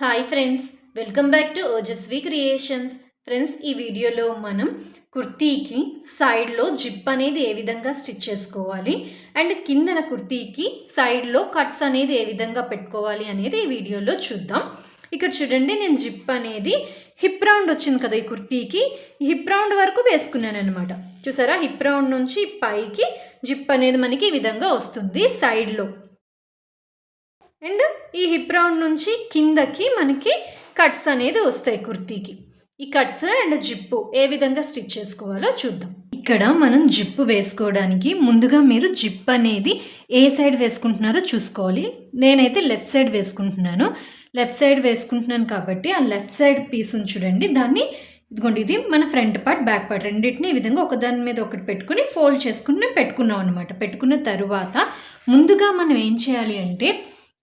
Hi friends welcome back to Ojaswi creations friends ఈ వీడియోలో మనం కుర్తీకి సైడ్లో జిప్ అనేది ఏ విధంగా స్టిచ్ చేసుకోవాలి అండ్ కిందన కుర్తీకి సైడ్లో కట్స్ అనేది ఏ విధంగా పెట్టుకోవాలి అనేది ఈ వీడియోలో చూద్దాం. ఇక్కడ చూడండి నేను జిప్ అనేది హిప్ రౌండ్ వచ్చింది కదా ఈ కుర్తీకి. హిప్ రౌండ్ వరకు వేసుకున్నాను అనమాట చూసారా? హిప్ రౌండ్ నుంచి పైకి జిప్ అనేది మనకి ఈ విధంగా వస్తుంది సైడ్లో అండ్ ఈ హిప్ రౌండ్ నుంచి కిందకి మనకి కట్స్ అనేది వస్తాయి కుర్తీకి. ఈ కట్స్ అండ్ జిప్పు ఏ విధంగా స్టిచ్ చేసుకోవాలో చూద్దాం. ఇక్కడ మనం జిప్పు వేసుకోవడానికి ముందుగా మీరు జిప్ అనేది ఏ సైడ్ వేసుకుంటున్నారో చూసుకోవాలి. నేనైతే లెఫ్ట్ సైడ్ వేసుకుంటున్నాను. లెఫ్ట్ సైడ్ వేసుకుంటున్నాను కాబట్టి ఆ లెఫ్ట్ సైడ్ పీస్ చూడండి దాన్ని ఇదిగోండి ఇది మన ఫ్రంట్ పార్ట్ బ్యాక్ పార్ట్ రెండింటిని ఈ విధంగా ఒకదాని మీద ఒకటి పెట్టుకుని ఫోల్డ్ చేసుకుని పెట్టుకున్నాం అనమాట పెట్టుకున్న తరువాత ముందుగా మనం ఏం చేయాలి అంటే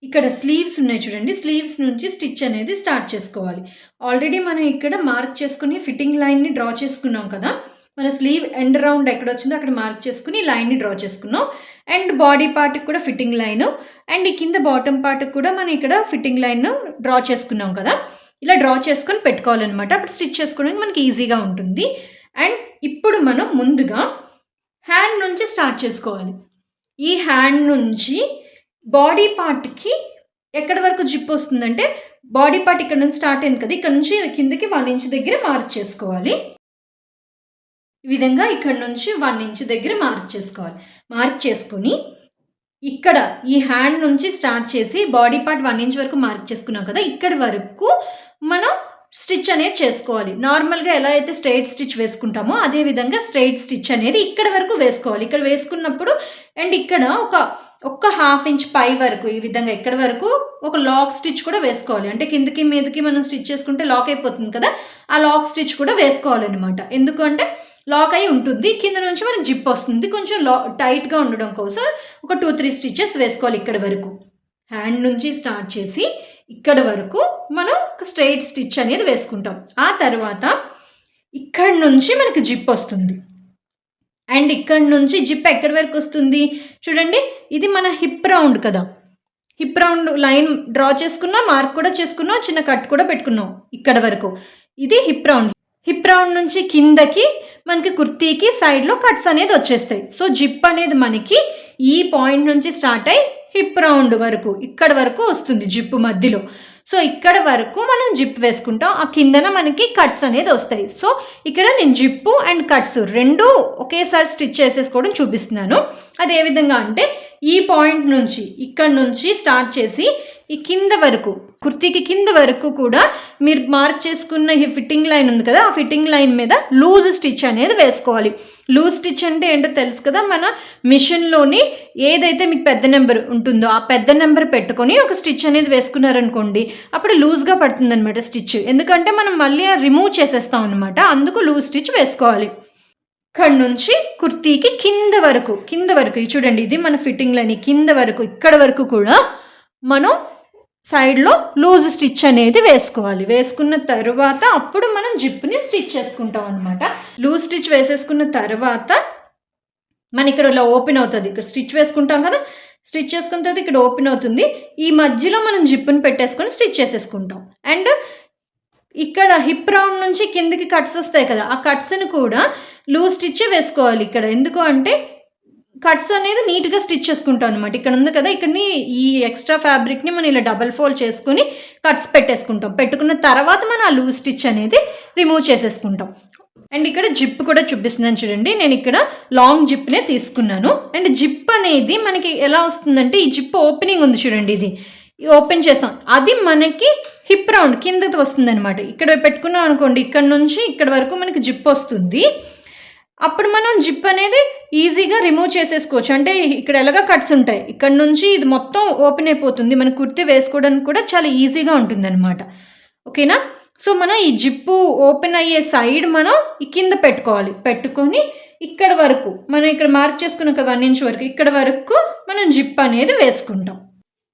ఇక్కడ స్లీవ్స్ ఉన్నాయి చూడండి. స్లీవ్స్ నుంచి స్టిచ్ అనేది స్టార్ట్ చేసుకోవాలి. ఆల్రెడీ మనం ఇక్కడ మార్క్ చేసుకుని ఫిట్టింగ్ లైన్ని డ్రా చేసుకున్నాం కదా. మన స్లీవ్ ఎండ్ రౌండ్ ఎక్కడ వచ్చిందో అక్కడ మార్క్ చేసుకుని లైన్ని డ్రా చేసుకున్నాం. అండ్ బాడీ పార్ట్కి కూడా ఫిట్టింగ్ లైన్. అండ్ కింద బాటమ్ పార్ట్కి కూడా మనం ఇక్కడ ఫిట్టింగ్ లైన్ డ్రా చేసుకున్నాం కదా. ఇలా డ్రా చేసుకొని పెట్టుకోవాలన్నమాట. అప్పుడు స్టిచ్ చేసుకోవడానికి మనకి ఈజీగా ఉంటుంది. అండ్ ఇప్పుడు మనం ముందుగా హ్యాండ్ నుంచి స్టార్ట్ చేసుకోవాలి. ఈ హ్యాండ్ నుంచి బాడీ పార్ట్కి ఎక్కడి వరకు జిప్ వస్తుందంటే బాడీ పార్ట్ ఇక్కడ నుంచి స్టార్ట్ అయింది కదా ఇక్కడ నుంచి కిందకి వన్ ఇంచ్ దగ్గర మార్క్ చేసుకోవాలి. ఈ విధంగా ఇక్కడ నుంచి వన్ ఇంచ్ దగ్గర మార్క్ చేసుకోవాలి. మార్క్ చేసుకొని ఇక్కడ ఈ హ్యాండ్ నుంచి స్టార్ట్ చేసి బాడీ పార్ట్ వన్ ఇంచ్ వరకు మార్క్ చేసుకున్నాం కదా ఇక్కడి వరకు మనం స్టిచ్ అనేది చేసుకోవాలి. నార్మల్గా ఎలా అయితే స్ట్రైట్ స్టిచ్ వేసుకుంటామో అదే విధంగా స్ట్రైట్ స్టిచ్ అనేది ఇక్కడ వరకు వేసుకోవాలి. ఇక్కడ వేసుకున్నప్పుడు అండ్ ఇక్కడ ఒక ఒక్క హాఫ్ ఇంచ్ పై వరకు ఈ విధంగా ఇక్కడ వరకు ఒక లాక్ స్టిచ్ కూడా వేసుకోవాలి. అంటే కిందకి మీదకి మనం స్టిచ్ చేసుకుంటే లాక్ అయిపోతుంది కదా ఆ లాక్ స్టిచ్ కూడా వేసుకోవాలన్నమాట. ఎందుకంటే లాక్ అయి ఉంటుంది. కింద నుంచి మనకి జిప్ వస్తుంది. కొంచెం లా టైట్గా ఉండడం కోసం ఒక టూ త్రీ స్టిచెస్ వేసుకోవాలి ఇక్కడ వరకు. హ్యాండ్ నుంచి స్టార్ట్ చేసి ఇక్కడ వరకు మనం ఒక స్ట్రైట్ స్టిచ్ అనేది వేసుకుంటాం. ఆ తర్వాత ఇక్కడ నుంచి మనకి జిప్ వస్తుంది. అండ్ ఇక్కడ నుంచి జిప్ ఎక్కడి వరకు వస్తుంది? చూడండి ఇది మన హిప్ రౌండ్ కదా. హిప్ రౌండ్ లైన్ డ్రా చేసుకున్నా మార్క్ కూడా చేసుకున్నాం చిన్న కట్ కూడా పెట్టుకున్నాం ఇక్కడ వరకు. ఇది హిప్ రౌండ్ హిప్ రౌండ్ నుంచి కిందకి మనకి కుర్తీకి సైడ్లో కట్స్ అనేది వచ్చేస్తాయి. సో జిప్ అనేది మనకి ఈ పాయింట్ నుంచి స్టార్ట్ అయ్యి హిప్ రౌండ్ వరకు ఇక్కడ వరకు వస్తుంది జిప్పు మధ్యలో. సో ఇక్కడ వరకు మనం జిప్ వేసుకుంటాం. ఆ కిందన మనకి కట్స్ అనేది వస్తాయి. సో ఇక్కడ నేను జిప్పు అండ్ కట్స్ రెండు ఒకేసారి స్టిచ్ చేసేసుకోవడం చూపిస్తున్నాను. అది ఏ విధంగా అంటే ఈ పాయింట్ నుంచి ఇక్కడ నుంచి స్టార్ట్ చేసి ఈ కింద వరకు కుర్తీకి కింద వరకు కూడా మీరు మార్క్ చేసుకున్న ఈ ఫిట్టింగ్ లైన్ ఉంది కదా ఆ ఫిట్టింగ్ లైన్ మీద లూజ్ స్టిచ్ అనేది వేసుకోవాలి. లూజ్ స్టిచ్ అంటే ఏంటో తెలుసు కదా మన మిషన్లోని ఏదైతే మీకు పెద్ద నెంబర్ ఉంటుందో ఆ పెద్ద నెంబర్ పెట్టుకొని ఒక స్టిచ్ అనేది వేసుకున్నారనుకోండి అప్పుడు లూజ్గా పడుతుంది అనమాట స్టిచ్. ఎందుకంటే మనం మళ్ళీ రిమూవ్ చేసేస్తాం అనమాట అందుకు లూజ్ స్టిచ్ వేసుకోవాలి. ఇక్కడ నుంచి కుర్తీకి కింద వరకు కింద వరకు ఇది చూడండి ఇది మన ఫిట్టింగ్ లైన్ కింద వరకు ఇక్కడ వరకు కూడా మనం సైడ్లో లూజ్ స్టిచ్ అనేది వేసుకోవాలి. వేసుకున్న తర్వాత అప్పుడు మనం జిప్ని స్టిచ్ చేసుకుంటాం అనమాట లూజ్ స్టిచ్ వేసేసుకున్న తర్వాత మన ఇక్కడ ఇలా ఓపెన్ అవుతుంది. ఇక్కడ స్టిచ్ వేసుకుంటాం కదా? స్టిచ్ చేసుకున్న తర్వాత ఇక్కడ ఓపెన్ అవుతుంది. ఈ మధ్యలో మనం జిప్పుని పెట్టేసుకొని స్టిచ్ చేసేసుకుంటాం. అండ్ ఇక్కడ హిప్ రౌండ్ నుంచి కిందకి కట్స్ వస్తాయి కదా? ఆ కట్స్ని కూడా లూజ్ స్టిచ్ వేసుకోవాలి ఇక్కడ. ఎందుకు అంటే కట్స్ అనేది నీట్గా స్టిచ్ చేసుకుంటాం అనమాట ఇక్కడ ఉంది కదా ఇక్కడని ఈ ఎక్స్ట్రా ఫ్యాబ్రిక్ని మనం ఇలా డబల్ ఫోల్డ్ చేసుకుని కట్స్ పెట్టేసుకుంటాం. పెట్టుకున్న తర్వాత మనం ఆ లూజ్ స్టిచ్ అనేది రిమూవ్ చేసేసుకుంటాం. అండ్ ఇక్కడ జిప్ కూడా చూపిస్తుందని చూడండి. నేను ఇక్కడ లాంగ్ జిప్నే తీసుకున్నాను. అండ్ జిప్ అనేది మనకి ఎలా వస్తుందంటే ఈ జిప్ ఓపెనింగ్ ఉంది చూడండి ఇది. ఓపెన్ చేస్తాం. అది మనకి హిప్ రౌండ్ కిందకి వస్తుంది అనమాట ఇక్కడ పెట్టుకున్నాం అనుకోండి ఇక్కడ నుంచి ఇక్కడ వరకు మనకి జిప్ వస్తుంది. అప్పుడు మనం జిప్ అనేది ఈజీగా రిమూవ్ చేసేసుకోవచ్చు. అంటే ఇక్కడ ఎలాగ కట్స్ ఉంటాయి. ఇక్కడ నుంచి ఇది మొత్తం ఓపెన్ అయిపోతుంది. మన కుర్తి వేసుకోవడానికి కూడా చాలా ఈజీగా ఉంటుంది అనమాట ఓకేనా? సో మనం ఈ జిప్పు ఓపెన్ అయ్యే సైడ్ మనం ఈ కింద పెట్టుకోవాలి. పెట్టుకొని ఇక్కడ వరకు మనం ఇక్కడ మార్క్ చేసుకున్న కదా వన్ ఇంచ్ వరకు ఇక్కడ వరకు మనం జిప్ అనేది వేసుకుంటాం.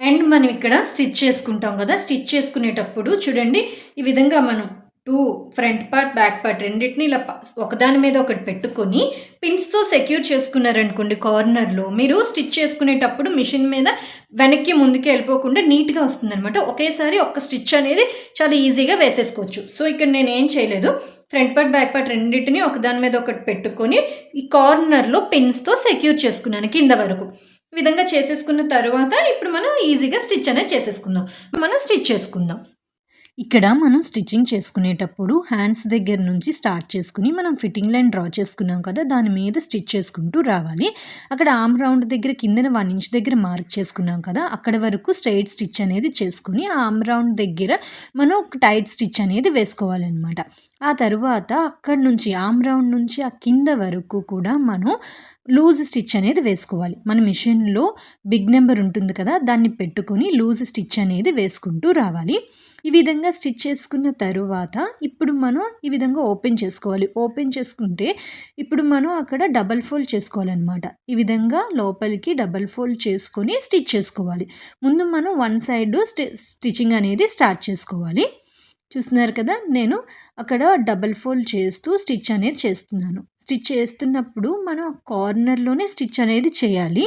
అండ్ మనం ఇక్కడ స్టిచ్ చేసుకుంటాం కదా. స్టిచ్ చేసుకునేటప్పుడు చూడండి ఈ విధంగా మనం two front part back part రెండింటిని ఇలా ఒకదాని మీద ఒకటి పెట్టుకొని పిన్స్తో సెక్యూర్ చేసుకున్నారనుకోండి కార్నర్లో మీరు స్టిచ్ చేసుకునేటప్పుడు మిషన్ మీద వెనక్కి ముందుకి వెళ్ళిపోకుండా నీట్గా వస్తుందనమాట ఒకేసారి ఒక్క స్టిచ్ అనేది చాలా ఈజీగా వేసేసుకోవచ్చు. సో ఇక్కడ నేను ఏం చేయలేదు. ఫ్రంట్ పార్ట్ బ్యాక్ పార్ట్ రెండింటిని ఒకదాని మీద ఒకటి పెట్టుకొని ఈ కార్నర్లో పిన్స్తో సెక్యూర్ చేసుకున్నాను కింద వరకు. విధంగా చేసేసుకున్న తర్వాత ఇప్పుడు మనం ఈజీగా స్టిచ్ అనేది చేసేసుకుందాం. మనం స్టిచ్ చేసుకుందాం. ఇక్కడ మనం స్టిచ్చింగ్ చేసుకునేటప్పుడు హ్యాండ్స్ దగ్గర నుంచి స్టార్ట్ చేసుకుని మనం ఫిట్టింగ్ లైన్ డ్రా చేసుకున్నాం కదా దాని మీద స్టిచ్ చేసుకుంటూ రావాలి. అక్కడ ఆమ్ రౌండ్ దగ్గర కిందన వన్ ఇంచ్ దగ్గర మార్క్ చేసుకున్నాం కదా అక్కడ వరకు స్ట్రైట్ స్టిచ్ అనేది చేసుకుని ఆమ్ రౌండ్ దగ్గర మనం ఒక టైట్ స్టిచ్ అనేది వేసుకోవాలన్నమాట. ఆ తర్వాత అక్కడి నుంచి ఆమ్ రౌండ్ నుంచి ఆ కింద వరకు కూడా మనం లూజ్ స్టిచ్ అనేది వేసుకోవాలి. మన మిషన్లో బిగ్ నెంబర్ ఉంటుంది కదా దాన్ని పెట్టుకొని లూజ్ స్టిచ్ అనేది వేసుకుంటూ రావాలి. ఈ విధంగా స్టిచ్ చేసుకున్న తరువాత ఇప్పుడు మనం ఈ విధంగా ఓపెన్ చేసుకోవాలి. ఓపెన్ చేసుకుంటే ఇప్పుడు మనం అక్కడ డబల్ ఫోల్డ్ చేసుకోవాలన్నమాట. ఈ విధంగా లోపలికి డబల్ ఫోల్డ్ చేసుకొని స్టిచ్ చేసుకోవాలి. ముందు మనం వన్ సైడ్ స్టి స్టిచ్చింగ్ అనేది స్టార్ట్ చేసుకోవాలి. చూస్తున్నారు కదా నేను అక్కడ డబల్ ఫోల్డ్ చేస్తూ స్టిచ్ అనేది చేస్తున్నాను. స్టిచ్ చేస్తున్నప్పుడు మనం కార్నర్లోనే స్టిచ్ అనేది చేయాలి.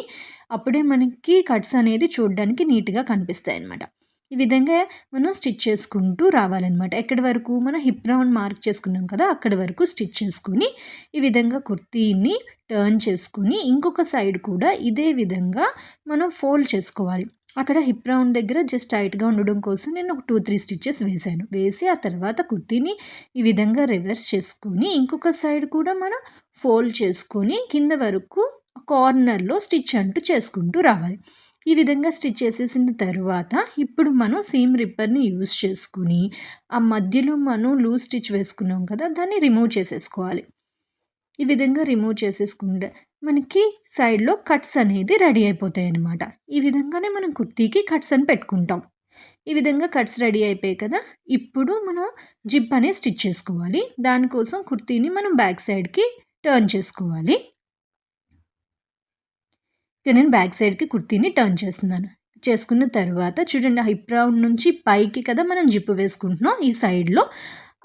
అప్పుడే మనకి కట్స్ అనేది చూడడానికి నీట్గా కనిపిస్తాయి అన్నమాట. ఈ విధంగా మనం స్టిచ్ చేసుకుంటూ రావాలన్నమాట. ఎక్కడి వరకు? మనం హిప్ రౌండ్ మార్క్ చేసుకున్నాం కదా అక్కడి వరకు స్టిచ్ చేసుకుని ఈ విధంగా కుర్తీని టర్న్ చేసుకుని ఇంకొక సైడ్ కూడా ఇదే విధంగా మనం ఫోల్డ్ చేసుకోవాలి. అక్కడ హిప్ రౌండ్ దగ్గర జస్ట్ టైట్గా ఉండడం కోసం నేను ఒక టూ త్రీ స్టిచెస్ వేసాను వేసి ఆ తర్వాత కుర్తీని ఈ విధంగా రివర్స్ చేసుకొని ఇంకొక సైడ్ కూడా మనం ఫోల్డ్ చేసుకొని కింద వరకు కార్నర్లో స్టిచ్ అంటూ చేసుకుంటూ రావాలి. ఈ విధంగా స్టిచ్ చేసేసిన తర్వాత ఇప్పుడు మనం సీమ్ రిప్పర్ని యూజ్ చేసుకుని ఆ మధ్యలో మనం లూజ్ స్టిచ్ వేసుకున్నాం కదా దాన్ని రిమూవ్ చేసేసుకోవాలి. ఈ విధంగా రిమూవ్ చేసేసుకుంటే మనకి సైడ్లో కట్స్ అనేది రెడీ అయిపోతాయి అన్నమాట. ఈ విధంగానే మనం కుర్తీకి కట్స్ అని పెట్టుకుంటాం. ఈ విధంగా కట్స్ రెడీ అయిపోయాయి కదా ఇప్పుడు మనం జిప్ అనేది స్టిచ్ చేసుకోవాలి. దానికోసం కుర్తీని మనం బ్యాక్ సైడ్కి టర్న్ చేసుకోవాలి. ఇక్కడ నేను బ్యాక్ సైడ్కి కుర్తీని టర్న్ చేస్తున్నాను. చేసుకున్న తర్వాత చూడండి హిప్ రౌండ్ నుంచి పైకి కదా మనం జిప్ వేసుకుంటున్నాం ఈ సైడ్లో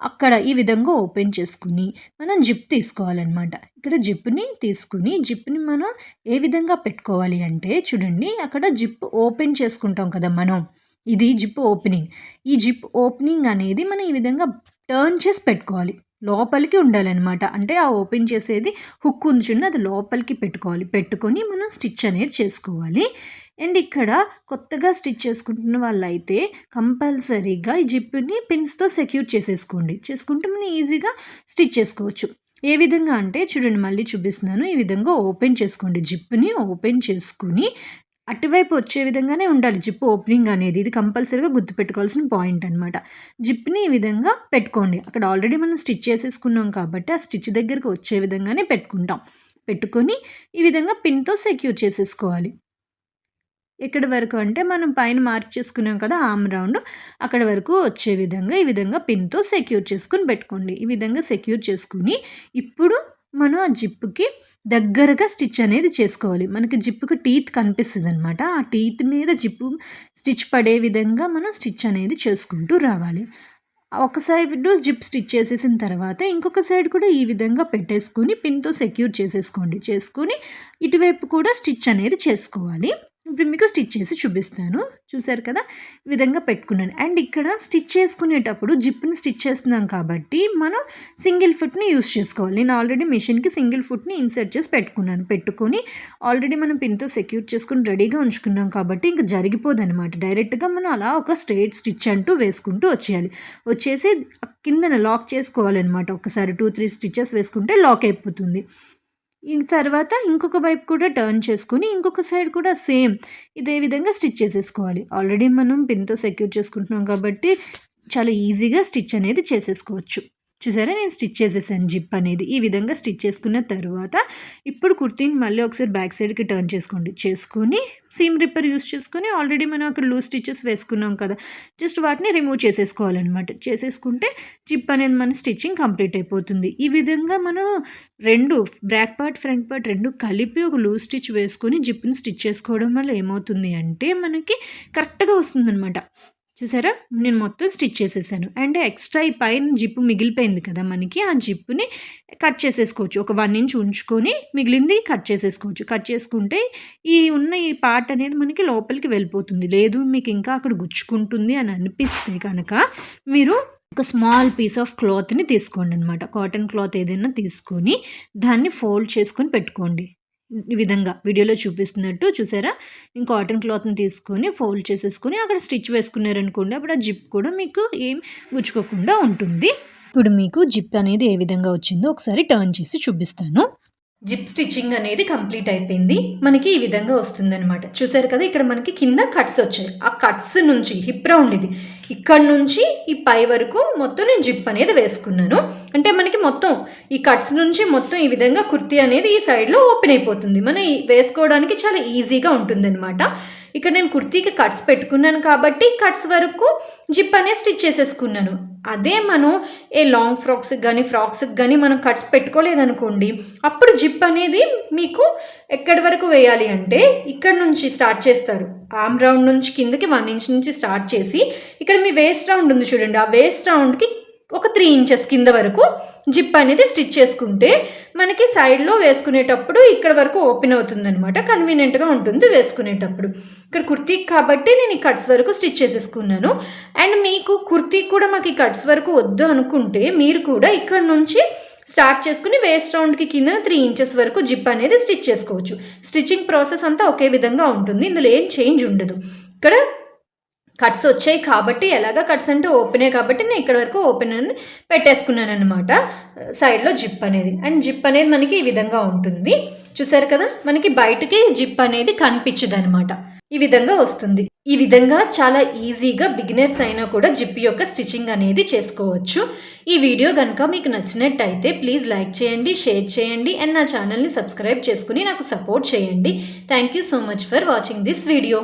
అక్కడ ఈ విధంగా ఓపెన్ చేసుకుని మనం జిప్ తీసుకోవాలన్నమాట. ఇక్కడ జిప్ని తీసుకుని జిప్ని మనం ఏ విధంగా పెట్టుకోవాలి అంటే చూడండి అక్కడ జిప్ ఓపెన్ చేసుకుంటాం కదా మనం. ఇది జిప్ ఓపెనింగ్. ఈ జిప్ ఓపెనింగ్ అనేది మనం ఈ విధంగా టర్న్ చేసి పెట్టుకోవాలి. లోపలికి ఉండాలన్నమాట. అంటే ఆ ఓపెన్ చేసేది హుక్ ఉంచుని అది లోపలికి పెట్టుకోవాలి. పెట్టుకొని మనం స్టిచ్ అనేది చేసుకోవాలి. అండ్ ఇక్కడ కొత్తగా స్టిచ్ చేసుకుంటున్న వాళ్ళైతే కంపల్సరీగా ఈ జిప్పుని పిన్స్తో సెక్యూర్ చేసేసుకోండి. చేసుకుంటే మనం ఈజీగా స్టిచ్ చేసుకోవచ్చు. ఏ విధంగా అంటే చూడండి మళ్ళీ చూపిస్తున్నాను. ఈ విధంగా ఓపెన్ చేసుకోండి. జిప్ని ఓపెన్ చేసుకుని అటువైపు వచ్చే విధంగానే ఉండాలి. జిప్ ఓపెనింగ్ అనేది ఇది కంపల్సరీగా గుర్తుపెట్టుకోవాల్సిన పాయింట్ అనమాట జిప్ని ఈ విధంగా పెట్టుకోండి. అక్కడ ఆల్రెడీ మనం స్టిచ్ చేసేసుకున్నాం కాబట్టి ఆ స్టిచ్ దగ్గరకు వచ్చే విధంగానే పెట్టుకుంటాం. పెట్టుకొని ఈ విధంగా పిన్తో సెక్యూర్ చేసేసుకోవాలి. ఎక్కడి వరకు అంటే మనం పైన మార్క్ చేసుకున్నాం కదా ఆమ్ రౌండ్ అక్కడ వరకు వచ్చే విధంగా ఈ విధంగా పిన్తో సెక్యూర్ చేసుకుని పెట్టుకోండి. ఈ విధంగా సెక్యూర్ చేసుకుని ఇప్పుడు మనం ఆ జిప్పుకి దగ్గరగా స్టిచ్ అనేది చేసుకోవాలి. మనకి జిప్పుకి టీత్ కనిపిస్తుంది అనమాట ఆ టీత్ మీద జిప్పు స్టిచ్ పడే విధంగా మనం స్టిచ్ అనేది చేసుకుంటూ రావాలి. ఒక సైడ్ జిప్ స్టిచ్ చేసేసిన తర్వాత ఇంకొక సైడ్ కూడా ఈ విధంగా పెట్టేసుకొని పిన్తో సెక్యూర్ చేసేసుకోండి. చేసుకొని ఇటువైపు కూడా స్టిచ్ అనేది చేసుకోవాలి. ఇప్పుడు మీకు స్టిచ్ చేసి చూపిస్తాను. చూసారు కదా? ఈ విధంగా పెట్టుకున్నాను. అండ్ ఇక్కడ స్టిచ్ చేసుకునేటప్పుడు జిప్ని స్టిచ్ చేస్తున్నాం కాబట్టి మనం సింగిల్ ఫుట్ని యూస్ చేసుకోవాలి. నేను ఆల్రెడీ మిషన్కి సింగిల్ ఫుట్ని ఇన్సర్ట్ చేసి పెట్టుకున్నాను. పెట్టుకొని ఆల్రెడీ మనం పిన్తో సెక్యూర్ చేసుకుని రెడీగా ఉంచుకున్నాం కాబట్టి ఇంకా జరిగిపోదు అనమాట డైరెక్ట్గా మనం అలా ఒక స్ట్రేట్ స్టిచ్ అంటూ వేసుకుంటూ వచ్చేయాలి. వచ్చేసి కిందన లాక్ చేసుకోవాలన్నమాట. ఒకసారి టూ త్రీ స్టిచెస్ వేసుకుంటే లాక్ అయిపోతుంది. తర్వాత ఇంకొక వైపు కూడా టర్న్ చేసుకుని ఇంకొక సైడ్ కూడా సేమ్ ఇదే విధంగా స్టిచ్ చేసేసుకోవాలి. ఆల్రెడీ మనం పిన్తో సెక్యూర్ చేసుకుంటున్నాం కాబట్టి చాలా ఈజీగా స్టిచ్ అనేది చేసేసుకోవచ్చు. చూసారా? నేను స్టిచ్ చేసేసాను జిప్ అనేది. ఈ విధంగా స్టిచ్ చేసుకున్న తర్వాత ఇప్పుడు కుర్తీని మళ్ళీ ఒకసారి బ్యాక్ సైడ్కి టర్న్ చేసుకోండి. చేసుకొని సీమ్ రిప్పర్ యూస్ చేసుకొని ఆల్రెడీ మనం అక్కడ లూజ్ స్టిచెస్ వేసుకున్నాం కదా. జస్ట్ వాటిని రిమూవ్ చేసేసుకోవాలన్నమాట. చేసేసుకుంటే జిప్ అనేది మన స్టిచ్చింగ్ కంప్లీట్ అయిపోతుంది. ఈ విధంగా మనం రెండు బ్యాక్ పార్ట్ ఫ్రంట్ పార్ట్ రెండు కలిపి ఒక లూజ్ స్టిచ్ వేసుకొని జిప్ని స్టిచ్ చేసుకోవడం వల్ల ఏమవుతుంది అంటే మనకి కరెక్ట్గా వస్తుందన్నమాట. చూసారా? నేను మొత్తం స్టిచ్ చేసేసాను. అండ్ ఎక్స్ట్రా ఈ పైన జిప్పు మిగిలిపోయింది కదా మనకి ఆ జిప్పుని కట్ చేసేసుకోవచ్చు. ఒక వన్ ఇంచ్ ఉంచుకొని మిగిలింది కట్ చేసేసుకోవచ్చు. కట్ చేసుకుంటే ఈ ఉన్న ఈ పార్ట్ అనేది మనకి లోపలికి వెళ్ళిపోతుంది. లేదు మీకు ఇంకా అక్కడ గుచ్చుకుంటుంది అని అనిపిస్తే కనుక మీరు ఒక స్మాల్ పీస్ ఆఫ్ క్లాత్ని తీసుకోండి అనమాట కాటన్ క్లాత్ ఏదైనా తీసుకొని దాన్ని ఫోల్డ్ చేసుకొని పెట్టుకోండి. విధంగా వీడియోలో చూపిస్తున్నట్టు చూసారా? ఇంకా కాటన్ క్లాత్ని తీసుకొని ఫోల్డ్ చేసేసుకొని అక్కడ స్టిచ్ వేసుకున్నారనుకోండి అప్పుడు ఆ జిప్ కూడా మీకు ఏం గుచ్చుకోకుండా ఉంటుంది. ఇప్పుడు మీకు జిప్ అనేది ఏ విధంగా వచ్చిందో ఒకసారి టర్న్ చేసి చూపిస్తాను. జిప్ స్టిచ్చింగ్ అనేది కంప్లీట్ అయిపోయింది. మనకి ఈ విధంగా వస్తుందన్నమాట. చూసారు కదా ఇక్కడ మనకి కింద కట్స్ వచ్చాయి. ఆ కట్స్ నుంచి హిప్ రౌండ్ ఇది. ఇక్కడ నుంచి ఈ పై వరకు మొత్తం నేను జిప్ అనేది వేసుకున్నాను. అంటే మనకి మొత్తం ఈ కట్స్ నుంచి మొత్తం ఈ విధంగా కుర్తీ అనేది ఈ సైడ్లో ఓపెన్ అయిపోతుంది. మనం వేసుకోవడానికి చాలా ఈజీగా ఉంటుందన్నమాట. ఇక్కడ నేను కుర్తీకి కట్స్ పెట్టుకున్నాను కాబట్టి కట్స్ వరకు జిప్ అనే స్టిచ్ చేసేసుకున్నాను. అదే మనం ఏ లాంగ్ ఫ్రాక్స్కి కానీ ఫ్రాక్స్కి కానీ మనం కట్స్ పెట్టుకోలేదనుకోండి అప్పుడు జిప్ అనేది మీకు ఎక్కడి వరకు వేయాలి అంటే ఇక్కడ నుంచి స్టార్ట్ చేస్తారు. ఆమ్ రౌండ్ నుంచి కిందకి వన్ ఇంచ్ నుంచి స్టార్ట్ చేసి ఇక్కడ మీ వేస్ట్ రౌండ్ ఉంది చూడండి ఆ వేస్ట్ రౌండ్కి ఒక త్రీ ఇంచెస్ కింద వరకు జిప్ అనేది స్టిచ్ చేసుకుంటే మనకి సైడ్లో వేసుకునేటప్పుడు ఇక్కడ వరకు ఓపెన్ అవుతుంది అనమాట కన్వీనియంట్గా ఉంటుంది వేసుకునేటప్పుడు. ఇక్కడ కుర్తీ కాబట్టి నేను ఈ కట్స్ వరకు స్టిచ్ చేసేసుకున్నాను. అండ్ మీకు కుర్తీ కూడా మాకు ఈ కట్స్ వరకు వద్దు అనుకుంటే మీరు కూడా ఇక్కడ నుంచి స్టార్ట్ చేసుకుని వేస్ట్ రౌండ్కి కింద త్రీ ఇంచెస్ వరకు జిప్ అనేది స్టిచ్ చేసుకోవచ్చు. స్టిచ్చింగ్ ప్రాసెస్ అంతా ఒకే విధంగా ఉంటుంది. ఇందులో ఏం చేంజ్ ఉండదు. ఇక్కడ కట్స్ వచ్చాయి కాబట్టి ఎలాగ కట్స్ అంటే ఓపెనే కాబట్టి నేను ఇక్కడ వరకు ఓపెన్ అని పెట్టేసుకున్నాను అనమాట సైడ్లో జిప్ అనేది. అండ్ జిప్ అనేది మనకి ఈ విధంగా ఉంటుంది. చూసారు కదా? మనకి బయటకి జిప్ అనేది కనిపించదు అనమాట ఈ విధంగా వస్తుంది. ఈ విధంగా చాలా ఈజీగా బిగినర్స్ అయినా కూడా జిప్ యొక్క స్టిచ్చింగ్ అనేది చేసుకోవచ్చు. ఈ వీడియో కనుక మీకు నచ్చినట్టయితే ప్లీజ్ లైక్ చేయండి షేర్ చేయండి అండ్ నా ఛానల్ని సబ్స్క్రైబ్ చేసుకుని నాకు సపోర్ట్ చేయండి. Thank you so much for watching this video.